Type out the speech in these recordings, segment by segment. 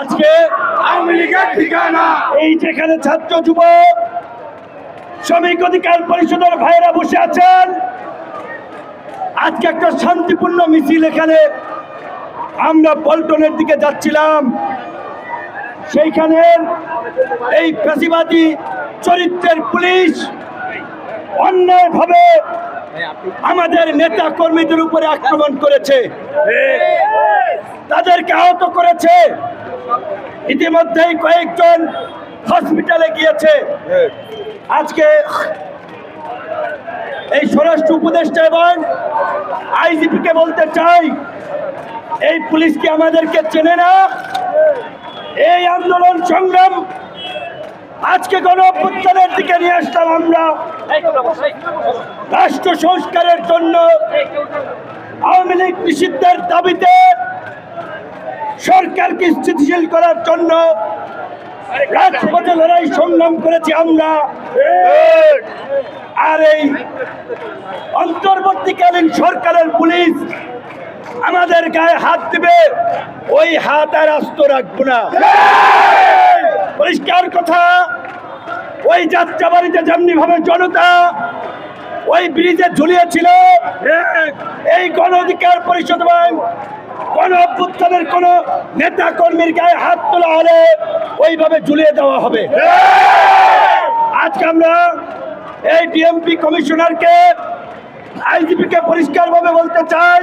আজকে আওয়ামী লীগের ঠিকানা। এই যেখানে ছাত্র যুব শ্রমিক অধিকার পরিষদের ভাইরা বসে আছেন, আজকে একটা শান্তিপূর্ণ মিছিল এখানে আমরা পল্টনের দিকে যাচ্ছিলাম। সেইখানে এই ফেসিবাদী চরিত্রের পুলিশ অন্যায়ভাবে আমাদের নেতা কর্মীদের উপরে আক্রমণ করেছে। তাদেরকে আহত করেছে। ইতিমধ্যেই কয়েকজন হসপিটালে গিয়েছে। আজকে এই স্বরাষ্ট্র উপদেষ্টা এবং আইজিপি কে বলতে চাই এই পুলিশ কি আমাদেরকে চেনে না? এই আন্দোলন সংগ্রাম আজকে গণ অভ্যুত্থানের দিকে নিয়ে আসলাম আমরা। রাষ্ট্র সংস্কারের জন্য আওয়ামী লীগ নিষিদ্ধের দাবিতে সরকারকে স্থিতিশীল করার জন্য রাজপথে লড়াই সংগ্রাম করেছি আমরা। আর এই অন্তর্বর্তীকালীন সরকারের পুলিশ আমাদের গায়ে হাত দিবে, ওই হাত আর আস্ত রাখব না। পরিষ্কার কথা, ওই যাত্রাবাড়িতে যেমনি ভাবে জনতা ওই ব্রিজে ঝুলিয়েছিল, এই গণ অধিকার পরিষদ এবং গণ অভ্যুত্থানের কোন নেতা কর্মীর গায়ে হাত তোলা হলে ওইভাবে ঝুলিয়ে দেওয়া হবে। আজকে আমরা এই ডিএমপি কমিশনারকে, আইজিপিকে পরিষ্কারভাবে বলতে চাই,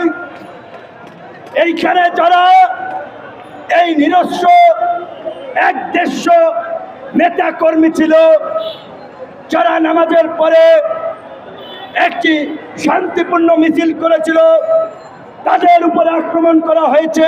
এইখানে যারা এই নিরস্ব এক দেশ নেতা কর্মী ছিল, যারা নামাজের পরে একটি শান্তিপূর্ণ মিছিল করেছিল তাদের উপরে আক্রমণ করা হয়েছে।